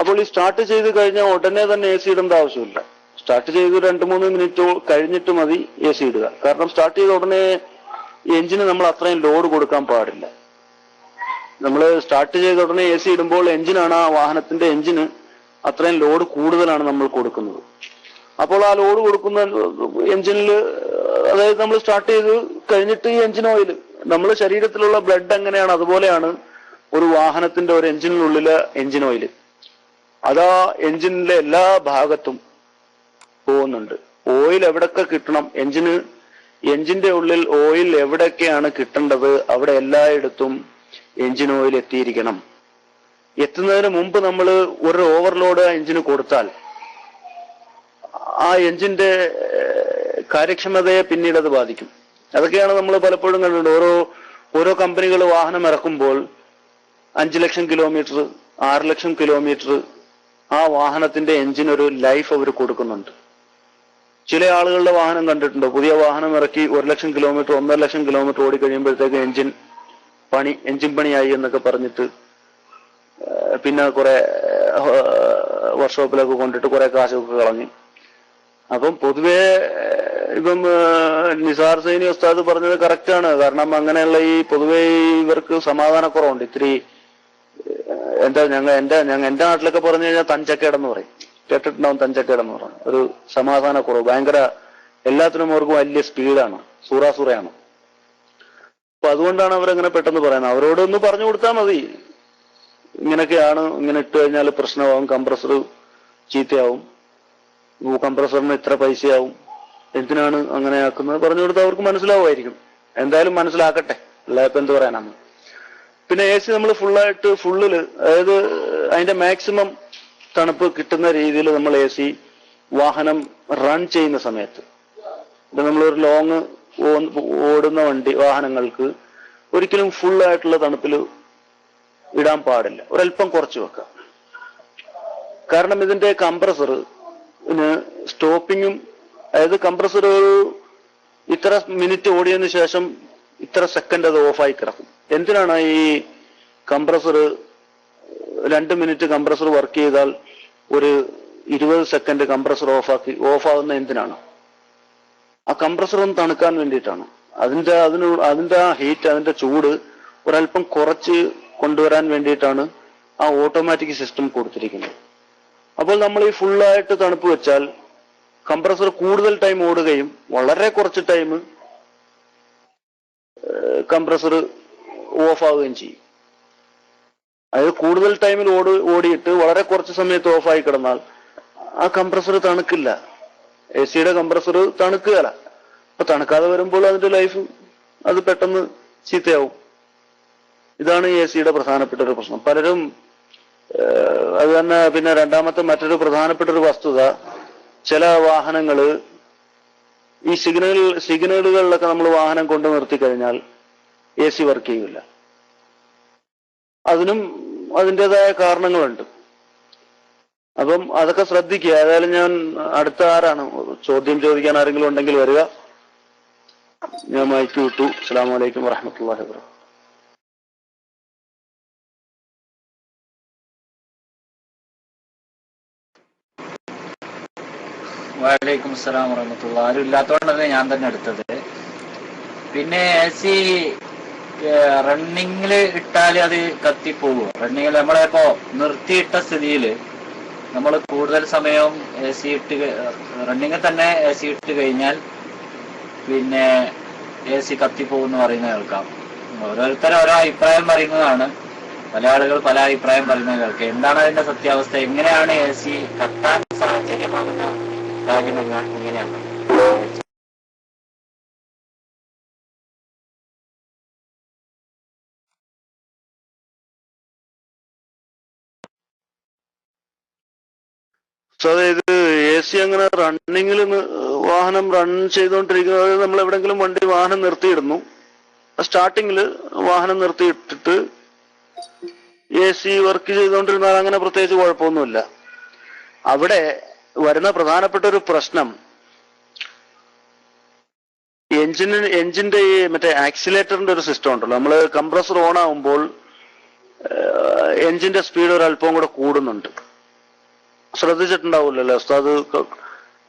അപ്പോൾ ഈ സ്റ്റാർട്ട് ചെയ്ത് കഴിഞ്ഞാൽ ഉടനെ തന്നെ എ സി ഇടേണ്ട ആവശ്യമില്ല. സ്റ്റാർട്ട് ചെയ്ത് രണ്ട് മൂന്ന് മിനിറ്റ് കഴിഞ്ഞിട്ട് മതി എ സി ഇടുക. കാരണം സ്റ്റാർട്ട് ചെയ്ത ഉടനെ എഞ്ചിന് നമ്മൾ അത്രയും ലോഡ് കൊടുക്കാൻ പാടില്ല. നമ്മൾ സ്റ്റാർട്ട് ചെയ്ത ഉടനെ എ സി ഇടുമ്പോൾ എഞ്ചിനാണ് ആ വാഹനത്തിന്റെ എഞ്ചിന് അത്രയും ലോഡ് കൂടുതലാണ് നമ്മൾ കൊടുക്കുന്നത്. അപ്പോൾ ആ ലോഡ് കൊടുക്കുന്ന എഞ്ചിനിൽ അതായത് നമ്മൾ സ്റ്റാർട്ട് ചെയ്ത് കഴിഞ്ഞിട്ട് ഈ എഞ്ചിൻ ഓയിൽ നമ്മുടെ ശരീരത്തിലുള്ള ബ്ലഡ് എങ്ങനെയാണ്? അതുപോലെയാണ് ഒരു വാഹനത്തിന്റെ ഒരു എഞ്ചിനുള്ളിലെ എഞ്ചിൻ ഓയിൽ അതാ എഞ്ചിനിലെ എല്ലാ ഭാഗത്തും പോകുന്നുണ്ട്. ഓയിൽ എവിടൊക്കെ കിട്ടണം? എഞ്ചിന് എഞ്ചിന്റെ ഉള്ളിൽ ഓയിൽ എവിടൊക്കെയാണ് കിട്ടേണ്ടത്? അവിടെ എല്ലായിടത്തും എഞ്ചിൻ ഓയിൽ എത്തിയിരിക്കണം. എത്തുന്നതിന് മുമ്പ് നമ്മൾ ഒരു ഓവർലോഡ് എഞ്ചിന് കൊടുത്താൽ ആ എഞ്ചിന്റെ കാര്യക്ഷമതയെ പിന്നീട് അത് ബാധിക്കും. അതൊക്കെയാണ് നമ്മൾ പലപ്പോഴും കണ്ടിട്ടുണ്ട്. ഓരോ ഓരോ കമ്പനികൾ വാഹനം ഇറക്കുമ്പോൾ അഞ്ചു ലക്ഷം കിലോമീറ്റർ ആറ് ലക്ഷം കിലോമീറ്റർ ആ വാഹനത്തിന്റെ എഞ്ചിൻ ഒരു ലൈഫ് അവർ കൊടുക്കുന്നുണ്ട്. ചില ആളുകളുടെ വാഹനം കണ്ടിട്ടുണ്ടോ? പുതിയ വാഹനം ഇറക്കി ഒരു ലക്ഷം കിലോമീറ്റർ ഒന്നര ലക്ഷം കിലോമീറ്റർ ഓടി കഴിയുമ്പോഴത്തേക്ക് എഞ്ചിൻ പണി എഞ്ചിൻ പണിയായി എന്നൊക്കെ പറഞ്ഞിട്ട് പിന്നെ കുറെ വർക്ക്ഷോപ്പിലൊക്കെ കൊണ്ടിട്ട് കുറെ കാശൊക്കെ കളഞ്ഞു അപ്പം പൊതുവെ ഇപ്പം നിസാർ സൈനി ഉസ്താദ് പറഞ്ഞത് കറക്റ്റാണ്. കാരണം അങ്ങനെയുള്ള ഈ പൊതുവെ ഇവർക്ക് സമാധാനക്കുറവുണ്ട്. ഇത്തിരി എന്താ ഞങ്ങൾ എന്റെ ഞങ്ങൾ എന്റെ നാട്ടിലൊക്കെ പറഞ്ഞു കഴിഞ്ഞാൽ തഞ്ചക്കേടെന്ന് പറയും. കേട്ടിട്ടുണ്ടാവും തഞ്ചക്കേടെന്ന് പറയും. ഒരു സമാധാനക്കുറവ്. ഭയങ്കര എല്ലാത്തിനും അവർക്ക് വലിയ സ്പീഡാണ്. സൂറാസൂറയാണ്. അപ്പൊ അതുകൊണ്ടാണ് അവരങ്ങനെ പെട്ടെന്ന് പറയുന്നത്. അവരോട് ഒന്ന് പറഞ്ഞു കൊടുത്താൽ മതി. ഇങ്ങനെയൊക്കെയാണ്. ഇങ്ങനെ ഇട്ട് കഴിഞ്ഞാൽ പ്രശ്നമാവും. കംപ്രസർ ചീത്തയാവും. കംപ്രസറിന് ഇത്ര പൈസയാവും. എന്തിനാണ് അങ്ങനെ ആക്കുന്നത്? പറഞ്ഞു കൊടുത്താൽ അവർക്ക് മനസ്സിലാവുമായിരിക്കും. എന്തായാലും മനസ്സിലാക്കട്ടെ. അല്ല ഇപ്പൊ എന്ത് പറയാനാണ് പിന്നെ എ സി നമ്മൾ ഫുള്ളായിട്ട് ഫുള്ളിൽ അതായത് അതിന്റെ മാക്സിമം തണുപ്പ് കിട്ടുന്ന രീതിയിൽ നമ്മൾ എ സി വാഹനം റൺ ചെയ്യുന്ന സമയത്ത്. ഇപ്പൊ നമ്മളൊരു ലോങ് ഓടുന്ന വണ്ടി വാഹനങ്ങൾക്ക് ഒരിക്കലും ഫുൾ ആയിട്ടുള്ള തണുപ്പിൽ ഇടാൻ പാടില്ല. ഒരല്പം കുറച്ച് വെക്കാം. കാരണം ഇതിന്റെ കംപ്രസർ സ്റ്റോപ്പിങ്ങും അതായത് കംപ്രസർ ഒരു ഇത്ര മിനിറ്റ് ഓടിയതിനു ശേഷം ഇത്ര സെക്കൻഡ് അത് ഓഫായി കിടക്കും. എന്തിനാണ് ഈ കംപ്രസർ രണ്ട് മിനിറ്റ് കംപ്രസർ വർക്ക് ചെയ്താൽ ഒരു ഇരുപത് സെക്കൻഡ് കംപ്രസർ ഓഫാക്കി ഓഫാകുന്ന എന്തിനാണ്? ആ കംപ്രസർ ഒന്ന് തണുക്കാൻ വേണ്ടിയിട്ടാണ്. അതിന്റെ അതിന് അതിന്റെ ആ ഹീറ്റ് അതിന്റെ ചൂട് ഒരല്പം കുറച്ച് കൊണ്ടുവരാൻ വേണ്ടിയിട്ടാണ് ആ ഓട്ടോമാറ്റിക് സിസ്റ്റം കൊടുത്തിരിക്കുന്നത്. അപ്പോൾ നമ്മൾ ഈ ഫുള്ളായിട്ട് തണുപ്പ് വെച്ചാൽ കംപ്രസർ കൂടുതൽ ടൈം ഓടുകയും വളരെ കുറച്ച് ടൈം കംപ്രസർ ഓഫ് ആവുകയും ചെയ്യും. അതായത് കൂടുതൽ ടൈമിൽ ഓട് ഓടിയിട്ട് വളരെ കുറച്ച് സമയത്ത് ഓഫായി കിടന്നാൽ ആ കംപ്രസർ തണുക്കില്ല. എ സിയുടെ കംപ്രസർ തണുക്കുകയല്ല. അപ്പൊ തണുക്കാതെ വരുമ്പോൾ അതിന്റെ ലൈഫ് അത് പെട്ടെന്ന് ചീത്തയാവും. ഇതാണ് എ സിയുടെ പ്രധാനപ്പെട്ട ഒരു പ്രശ്നം. പലരും അത് തന്നെ പിന്നെ രണ്ടാമത്തെ മറ്റൊരു പ്രധാനപ്പെട്ട ഒരു വസ്തുത ചില വാഹനങ്ങൾ ഈ സിഗ്നൽ സിഗ്നലുകളിലൊക്കെ നമ്മൾ വാഹനം കൊണ്ടു നിർത്തി കഴിഞ്ഞാൽ എ സി വർക്ക് ചെയ്യില്ല അതിനും അതിന്റെതായ കാരണങ്ങളുണ്ട്. അപ്പം അതൊക്കെ ശ്രദ്ധിക്കുക. ഏതായാലും ഞാൻ അടുത്ത ആരാണ്? ചോദ്യം ചോദിക്കാൻ ആരെങ്കിലും ഉണ്ടെങ്കിൽ വരിക. ഞാൻ മയക്കു വിട്ടു അസ്സാം വലൈക്കും വറഹമത്തല്ലാഹി വാബർക്കാത്തു വലൈക്കും അസ്സലാം വറഹമത്തുള്ള ആരും ഇല്ലാത്തതുകൊണ്ടാണ് ഞാൻ തന്നെ എടുത്തത്. പിന്നെ എ സി റണ്ണിങ്ങിൽ ഇട്ടാൽ അത് കത്തിപ്പോകുമോ റണ്ണിങ്ങിൽ നമ്മളിപ്പോ നിർത്തിയിട്ട സ്ഥിതിയിൽ നമ്മൾ കൂടുതൽ സമയവും എ സി ഇട്ട് റണ്ണിങ്ങിൽ തന്നെ എ സി ഇട്ട് കഴിഞ്ഞാൽ പിന്നെ എ സി കത്തിപ്പോകുമെന്ന് പറയുന്ന കേൾക്കാം. ഓരോരുത്തരും ഓരോ അഭിപ്രായം പറയുന്നതാണ്. പല ആളുകൾ പല അഭിപ്രായം പറയുന്നത് കേൾക്കാം. എന്താണ് അതിന്റെ സത്യാവസ്ഥ? എങ്ങനെയാണ് എ സി കത്താൻ സാഹചര്യമാകുന്ന അതായത് എ സി അങ്ങനെ റണ്ണിങ്ങിൽ വാഹനം റൺ ചെയ്തുകൊണ്ടിരിക്കുന്നത് നമ്മൾ എവിടെങ്കിലും വണ്ടി വാഹനം നിർത്തിയിടുന്നു. സ്റ്റാർട്ടിങ്ങിൽ വാഹനം നിർത്തിയിട്ടിട്ട് എ സി വർക്ക് ചെയ്തുകൊണ്ടിരുന്നാൽ അങ്ങനെ പ്രത്യേകിച്ച് കുഴപ്പമൊന്നുമില്ല. അവിടെ വരുന്ന പ്രധാനപ്പെട്ട ഒരു പ്രശ്നം. എഞ്ചിന് എഞ്ചിന്റെ ഈ മറ്റേ ആക്സിലേറ്ററിന്റെ ഒരു സിസ്റ്റം ഉണ്ടല്ലോ. നമ്മൾ കംപ്രസർ ഓൺ ആവുമ്പോൾ എഞ്ചിന്റെ സ്പീഡ് ഒരു അല്പം കൂടെ കൂടുന്നുണ്ട്. ശ്രദ്ധിച്ചിട്ടുണ്ടാവില്ലല്ലോ. അത്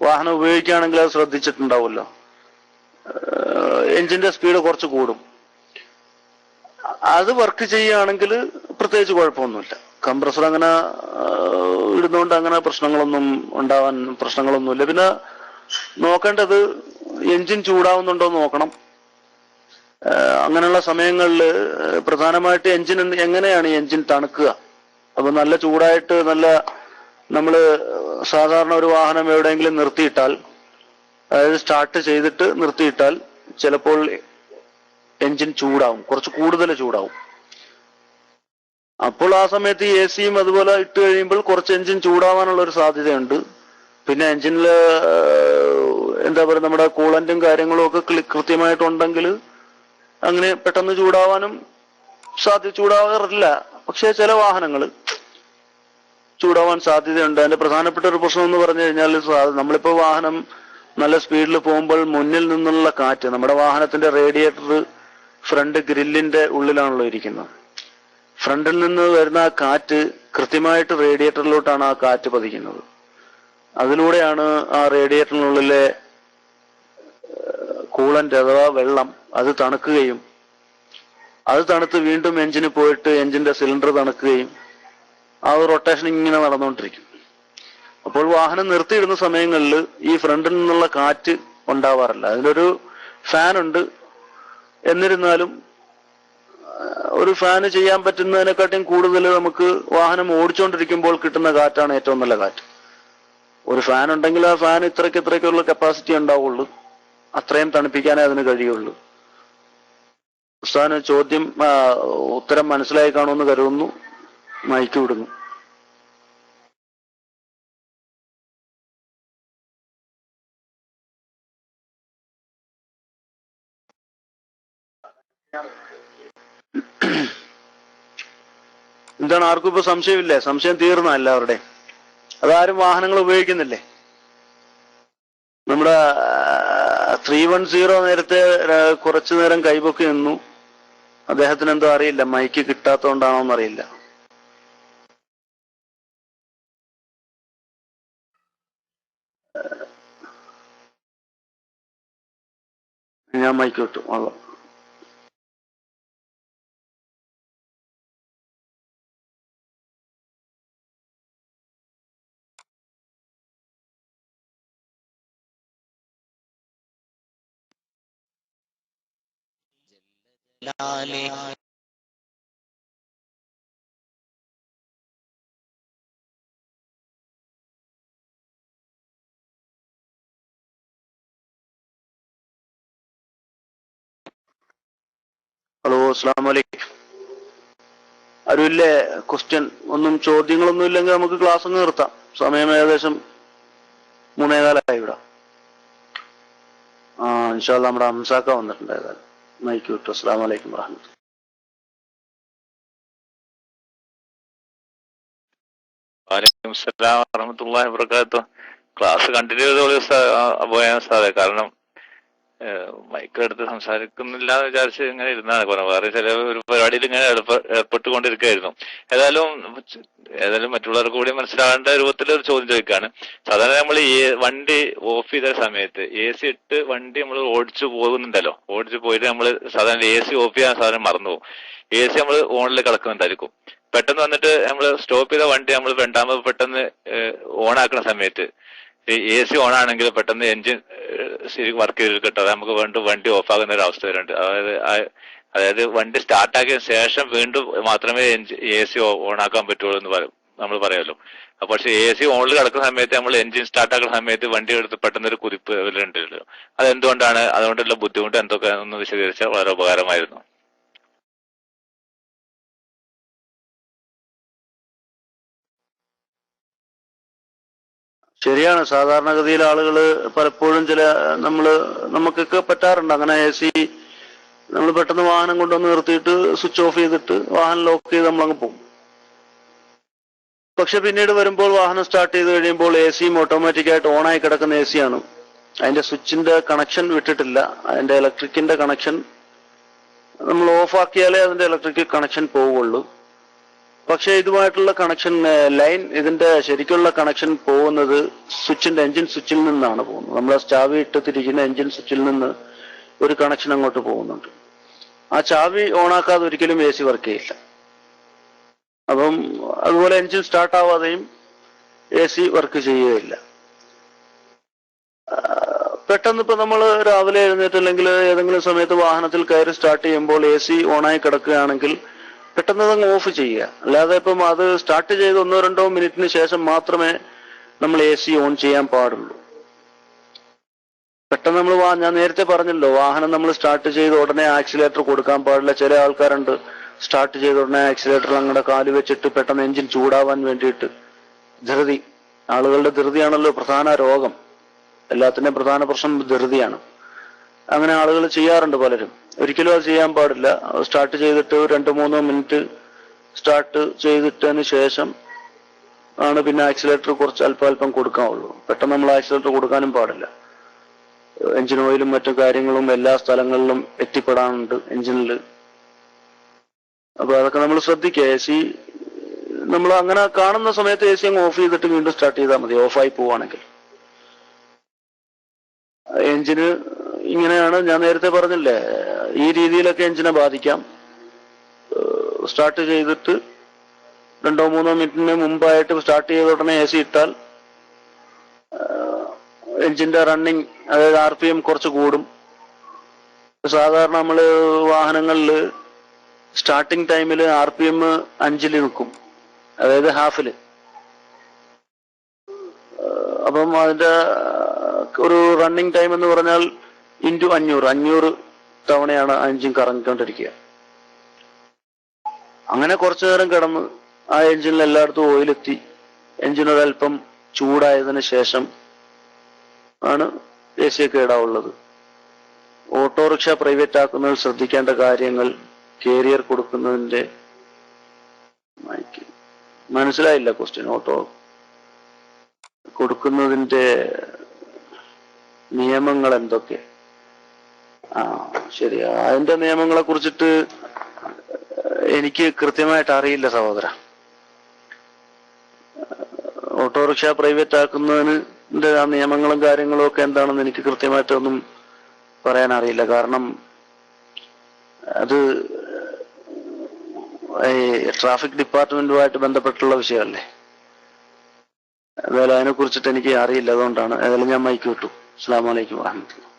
വാഹനം ഉപയോഗിക്കുകയാണെങ്കിൽ അത് ശ്രദ്ധിച്ചിട്ടുണ്ടാവുമല്ലോ എഞ്ചിന്റെ സ്പീഡ് കുറച്ച് കൂടും. അത് വർക്ക് ചെയ്യുകയാണെങ്കിൽ പ്രത്യേകിച്ച് കുഴപ്പമൊന്നുമില്ല. കംപ്രസർ അങ്ങനെ ആ, ഇടുന്നോണ്ട് അങ്ങനെ പ്രശ്നങ്ങളൊന്നും ഉണ്ടാവാൻ പ്രശ്നങ്ങളൊന്നുമില്ല. പിന്നെ നോക്കേണ്ടത് എഞ്ചിൻ ചൂടാവുന്നുണ്ടോ നോക്കണം. അങ്ങനെയുള്ള സമയങ്ങളിൽ പ്രധാനമായിട്ട് എഞ്ചിൻ എങ്ങനെയാണ് എഞ്ചിൻ തണുക്കുക? അപ്പൊ നല്ല ചൂടായിട്ട് നല്ല നമ്മൾ സാധാരണ ഒരു വാഹനം എവിടെയെങ്കിലും നിർത്തിയിട്ടാൽ അതായത് സ്റ്റാർട്ട് ചെയ്തിട്ട് നിർത്തിയിട്ടാൽ ചിലപ്പോൾ എഞ്ചിൻ ചൂടാവും. കുറച്ച് കൂടുതൽ ചൂടാവും. അപ്പോൾ ആ സമയത്ത് എ സിയും അതുപോലെ ഇട്ട് കഴിയുമ്പോൾ കുറച്ച് എഞ്ചിൻ ചൂടാവാനുള്ള ഒരു സാധ്യതയുണ്ട്. പിന്നെ എഞ്ചിനിൽ എന്താ പറയുക നമ്മുടെ കൂളന്റും കാര്യങ്ങളും ഒക്കെ കൃത്യമായിട്ടുണ്ടെങ്കിൽ അങ്ങനെ പെട്ടെന്ന് ചൂടാവാനും സാധ്യ ചൂടാവാറില്ല. പക്ഷേ ചില വാഹനങ്ങൾ ചൂടാവാൻ സാധ്യതയുണ്ട്. അതിന്റെ പ്രധാനപ്പെട്ട ഒരു പ്രശ്നം എന്ന് പറഞ്ഞു കഴിഞ്ഞാൽ നമ്മളിപ്പോ വാഹനം നല്ല സ്പീഡിൽ പോകുമ്പോൾ മുന്നിൽ നിന്നുള്ള കാറ്റ് നമ്മുടെ വാഹനത്തിന്റെ റേഡിയേറ്റർ ഫ്രണ്ട് ഗ്രില്ലിന്റെ ഉള്ളിലാണല്ലോ ഇരിക്കുന്നത്. ഫ്രണ്ടിൽ നിന്ന് വരുന്ന ആ കാറ്റ് കൃത്യമായിട്ട് റേഡിയേറ്ററിലോട്ടാണ് ആ കാറ്റ് പതിക്കുന്നത്. അതിലൂടെയാണ് ആ റേഡിയേറ്ററിനുള്ളിലെ കൂളന്റ് അഥവാ വെള്ളം അത് തണുക്കുകയും അത് തണുത്ത് വീണ്ടും എഞ്ചിന് പോയിട്ട് എഞ്ചിന്റെ സിലിണ്ടർ തണുക്കുകയും ആ റൊട്ടേഷൻ ഇങ്ങനെ നടന്നുകൊണ്ടിരിക്കും. അപ്പോൾ വാഹനം നിർത്തിയിടുന്ന സമയങ്ങളിൽ ഈ ഫ്രണ്ടിൽ നിന്നുള്ള കാറ്റ് ഉണ്ടാവാറില്ല. അതിലൊരു ഫാൻ ഉണ്ട് എന്നിരുന്നാലും ഒരു ഫാന് ചെയ്യാൻ പറ്റുന്നതിനെക്കാട്ടിയും കൂടുതൽ നമുക്ക് വാഹനം ഓടിച്ചുകൊണ്ടിരിക്കുമ്പോൾ കിട്ടുന്ന കാറ്റാണ് ഏറ്റവും നല്ല കാറ്റ്. ഒരു ഫാൻ ഉണ്ടെങ്കിൽ ആ ഫാൻ ഇത്രയ്ക്ക് ഇത്രയ്ക്കുള്ള കപ്പാസിറ്റി ഉണ്ടാവുള്ളൂ. അത്രയും തണുപ്പിക്കാനേ അതിന് കഴിയുള്ളൂ. ഉസ്താന് ചോദ്യം ഉത്തരം മനസ്സിലായി കാണുമെന്ന് കരുതുന്നു. മയക്കി വിടുന്നു. എന്താണ് ആർക്കും ഇപ്പൊ സംശയമില്ലേ? സംശയം തീർന്ന എല്ലാവരുടെ അതാരും വാഹനങ്ങൾ ഉപയോഗിക്കുന്നില്ലേ? നമ്മുടെ ത്രീ വൺ സീറോ നേരത്തെ കുറച്ചു നേരം കൈപൊക്കി നിന്നു. അദ്ദേഹത്തിന് എന്തോ അറിയില്ല. മൈക്ക് കിട്ടാത്തോണ്ടാണോ എന്നറിയില്ല ഞാൻ മൈക്ക് കിട്ടും വിട്ടു അതാ ഹലോ അസ്സാം വലൈക്കും ആരുമില്ലേ ക്വസ്റ്റ്യൻ ഒന്നും ചോദ്യങ്ങളൊന്നും ഇല്ലെങ്കിൽ നമുക്ക് ക്ലാസ് അങ്ങ് നിർത്താം. സമയം ഏകദേശം മൂന്നേകാലായി ഇവിടെ. ആ ഇൻഷാല്ല നമ്മുടെ ഹംസാക്ക വന്നിട്ടുണ്ട് ഏതായാലും. മൈക്ക് വിട്ടു. അസ്സാം വലൈക്കും വാഹമത്ത് വാലൈക്കും സലാം വറഹമത്തുള്ളാഹി വബറകാതുഹു. ക്ലാസ് കണ്ടിന്യൂ ചെയ്തോളൂ സാറേ കാരണം മൈക്ക് എടുത്ത് സംസാരിക്കുന്നില്ല വിചാരിച്ച് ഇങ്ങനെ ഇരുന്നാണ് കുറെ. വേറെ ചില ഒരു പരിപാടിയിൽ ഇങ്ങനെ ഏർപ്പെ- ഏർപ്പെട്ടുകൊണ്ടിരിക്കുകയായിരുന്നു. ഏതായാലും ഏതായാലും മറ്റുള്ളവർക്ക് കൂടി മനസ്സിലാവേണ്ട രൂപത്തിൽ ഒരു ചോദ്യം ചോദിക്കുകയാണ് സാധാരണ നമ്മൾ ഈ വണ്ടി ഓഫ് ചെയ്ത സമയത്ത് എ സി ഇട്ട് വണ്ടി നമ്മൾ ഓടിച്ചു പോകുന്നുണ്ടല്ലോ. ഓടിച്ചു പോയിട്ട് നമ്മൾ സാധാരണ എ സി ഓഫ് ചെയ്യാൻ സാധനം മറന്നു പോകും. എ സി നമ്മൾ ഓണിൽ കിടക്കുന്നുണ്ടായിരിക്കും. പെട്ടെന്ന് വന്നിട്ട് നമ്മൾ സ്റ്റോപ്പ് ചെയ്ത വണ്ടി നമ്മൾ രണ്ടാമത് പെട്ടെന്ന് ഓൺ ആക്കുന്ന സമയത്ത് എ സി ഓൺ ആണെങ്കിൽ പെട്ടെന്ന് എഞ്ചിൻ ശരി വർക്ക് ചെയ്ത് കിട്ടാതെ നമുക്ക് വീണ്ടും വണ്ടി ഓഫ് ആകുന്ന ഒരു അവസ്ഥ വരുന്നുണ്ട്. അതായത് അതായത് വണ്ടി സ്റ്റാർട്ടാക്കിയ ശേഷം വീണ്ടും മാത്രമേ എ സി ഓൺ ആക്കാൻ പറ്റുള്ളൂ എന്ന് പറയും നമ്മൾ പറയാമല്ലോ. പക്ഷെ എ സി ഓണിൽ കിടക്കുന്ന സമയത്ത് നമ്മൾ എഞ്ചിൻ സ്റ്റാർട്ടാക്കുന്ന സമയത്ത് വണ്ടി എടുത്ത് പെട്ടെന്ന് ഒരു കുതിപ്പ് ഉണ്ടല്ലോ അതെന്തുകൊണ്ടാണ്? അതുകൊണ്ടുള്ള ബുദ്ധിമുട്ട് എന്തൊക്കെ ഒന്ന് വിശദീകരിച്ചാൽ വളരെ ഉപകാരമായിരുന്നു. ശരിയാണ്. സാധാരണഗതിയിൽ ആളുകൾ പലപ്പോഴും ചില നമ്മൾ നമുക്കൊക്കെ പറ്റാറുണ്ട്. അങ്ങനെ എ സി നമ്മൾ പെട്ടെന്ന് വാഹനം കൊണ്ടുവന്ന് നിർത്തിയിട്ട് സ്വിച്ച് ഓഫ് ചെയ്തിട്ട് വാഹനം ലോക്ക് ചെയ്ത് നമ്മളങ്ങ് പോകും. പക്ഷെ പിന്നീട് വരുമ്പോൾ വാഹനം സ്റ്റാർട്ട് ചെയ്ത് കഴിയുമ്പോൾ എ സിയും ഓട്ടോമാറ്റിക്കായിട്ട് ഓണായി കിടക്കുന്ന എ സിയാണ്. അതിന്റെ സ്വിച്ചിന്റെ കണക്ഷൻ വിട്ടിട്ടില്ല. അതിന്റെ ഇലക്ട്രിക്കിന്റെ കണക്ഷൻ നമ്മൾ ഓഫ് ആക്കിയാലേ അതിന്റെ ഇലക്ട്രിക് കണക്ഷൻ പോവുള്ളൂ പക്ഷേ ഇതുമായിട്ടുള്ള കണക്ഷൻ ലൈൻ ഇതിന്റെ ശരിക്കുള്ള കണക്ഷൻ പോകുന്നത് സ്വിച്ചിന്റെ എഞ്ചിൻ സ്വിച്ചിൽ നിന്നാണ് പോകുന്നത്. നമ്മൾ ചാവി ഇട്ട് തിരിക്കുന്ന എഞ്ചിൻ സ്വിച്ചിൽ നിന്ന് ഒരു കണക്ഷൻ അങ്ങോട്ട് പോകുന്നുണ്ട്. ആ ചാവി ഓണാക്കാതെ ഒരിക്കലും എ സി വർക്ക് ചെയ്യില്ല. അപ്പം അതുപോലെ എഞ്ചിൻ സ്റ്റാർട്ട് ആവാതെയും എ സി വർക്ക് ചെയ്യുകയില്ല. പെട്ടെന്ന് ഇപ്പൊ നമ്മൾ രാവിലെ എഴുന്നേറ്റ് അല്ലെങ്കിൽ ഏതെങ്കിലും സമയത്ത് വാഹനത്തിൽ കയറി സ്റ്റാർട്ട് ചെയ്യുമ്പോൾ എ സി ഓണായി കിടക്കുകയാണെങ്കിൽ പെട്ടെന്ന് അതങ്ങ് ഓഫ് ചെയ്യുക. അല്ലാതെ ഇപ്പം അത് സ്റ്റാർട്ട് ചെയ്ത് ഒന്നോ രണ്ടോ മിനിറ്റിന് ശേഷം മാത്രമേ നമ്മൾ എ സി ഓൺ ചെയ്യാൻ പാടുള്ളൂ. പെട്ടെന്ന് നമ്മൾ വാ ഞാൻ നേരത്തെ പറഞ്ഞല്ലോ വാഹനം നമ്മൾ സ്റ്റാർട്ട് ചെയ്ത് ഉടനെ ആക്സിലേറ്റർ കൊടുക്കാൻ പാടില്ല. ചില ആൾക്കാരുണ്ട് സ്റ്റാർട്ട് ചെയ്ത് ഉടനെ ആക്സിലേറ്ററിൽ അങ്ങടെ കാൽ വെച്ചിട്ട് പെട്ടെന്ന് എഞ്ചിൻ ചൂടാവാൻ വേണ്ടിയിട്ട് ധൃതി. ആളുകളുടെ ധൃതിയാണല്ലോ പ്രധാന രോഗം. എല്ലാത്തിന്റെയും പ്രധാന പ്രശ്നം ധൃതിയാണ്. അങ്ങനെ ആളുകൾ ചെയ്യാറുണ്ട് പലരും. ഒരിക്കലും അത് ചെയ്യാൻ പാടില്ല. സ്റ്റാർട്ട് ചെയ്തിട്ട് രണ്ട് മൂന്നോ മിനിറ്റ് സ്റ്റാർട്ട് ചെയ്തിട്ടതിന് ശേഷം ആണ് പിന്നെ ആക്സിലേറ്റർ കുറച്ച് അല്പം അല്പം കൊടുക്കാവുള്ളൂ. പെട്ടെന്ന് നമ്മൾ ആക്സിലേറ്റർ കൊടുക്കാനും പാടില്ല. എഞ്ചിൻ ഓയിലും മറ്റു കാര്യങ്ങളും എല്ലാ സ്ഥലങ്ങളിലും എത്തിപ്പെടാനുണ്ട് എഞ്ചിനിൽ അപ്പൊ അതൊക്കെ നമ്മൾ ശ്രദ്ധിക്കുക. എ സി നമ്മൾ അങ്ങനെ കാണുന്ന സമയത്ത് എ സി അങ്ങ് ഓഫ് ചെയ്തിട്ട് വീണ്ടും സ്റ്റാർട്ട് ചെയ്താൽ മതി. ഓഫായി പോവാണെങ്കിൽ. എഞ്ചിന് ഇങ്ങനെയാണ് ഞാൻ നേരത്തെ പറഞ്ഞില്ലേ ഈ രീതിയിലൊക്കെ എഞ്ചിനെ ബാധിക്കാം. സ്റ്റാർട്ട് ചെയ്തിട്ട് രണ്ടോ മൂന്നോ മിനിറ്റിന് മുമ്പായിട്ട് സ്റ്റാർട്ട് ചെയ്ത ഉടനെ എ സി ഇട്ടാൽ എഞ്ചിന്റെ റണ്ണിങ് അതായത് ആർ പി എം കുറച്ച് കൂടും. സാധാരണ നമ്മൾ വാഹനങ്ങളിൽ സ്റ്റാർട്ടിങ് ടൈമിൽ ആർ പി എം അഞ്ചിൽ നിൽക്കും അതായത് ഹാഫിൽ അപ്പം അതിന്റെ ഒരു റണ്ണിങ് ടൈം എന്ന് പറഞ്ഞാൽ ഇന്റു അഞ്ഞൂറ് അഞ്ഞൂറ് തവണയാണ് എഞ്ചിൻ കറങ്ങിക്കൊണ്ടിരിക്കുക. അങ്ങനെ കുറച്ചു നേരം കിടന്ന് ആ എഞ്ചിനിൽ എല്ലായിടത്തും ഓയിലെത്തി. എഞ്ചിൻ ഒരല്പം ചൂടായതിനു ശേഷം ആണ് എ സി ഒക്കെ ഇടാവുള്ളത് ഓട്ടോറിക്ഷ പ്രൈവറ്റ് ആക്കുന്നതിൽ ശ്രദ്ധിക്കേണ്ട കാര്യങ്ങൾ കേരിയർ കൊടുക്കുന്നതിന്റെ. മനസ്സിലായില്ല ക്വസ്റ്റ്യൻ ഓട്ടോ കൊടുക്കുന്നതിന്റെ നിയമങ്ങൾ എന്തൊക്കെ? ആ ശരി. അതിന്റെ നിയമങ്ങളെ കുറിച്ചിട്ട് എനിക്ക് കൃത്യമായിട്ട് അറിയില്ല സഹോദര. ഓട്ടോറിക്ഷ പ്രൈവറ്റ് ആക്കുന്നതിന്റെ ആ നിയമങ്ങളും കാര്യങ്ങളും ഒക്കെ എന്താണെന്ന് എനിക്ക് കൃത്യമായിട്ടൊന്നും പറയാൻ അറിയില്ല. കാരണം അത് ഈ ട്രാഫിക് ഡിപ്പാർട്ട്മെന്റുമായിട്ട് ബന്ധപ്പെട്ടുള്ള വിഷയമല്ലേ. ഏതായാലും അതിനെ കുറിച്ചിട്ട് എനിക്ക് അറിയില്ല. അതുകൊണ്ടാണ് ഏതായാലും ഞാൻ മൈക്ക് വിട്ടു. അസ്സാം വലൈക്കും വാഹമത്തുള്ള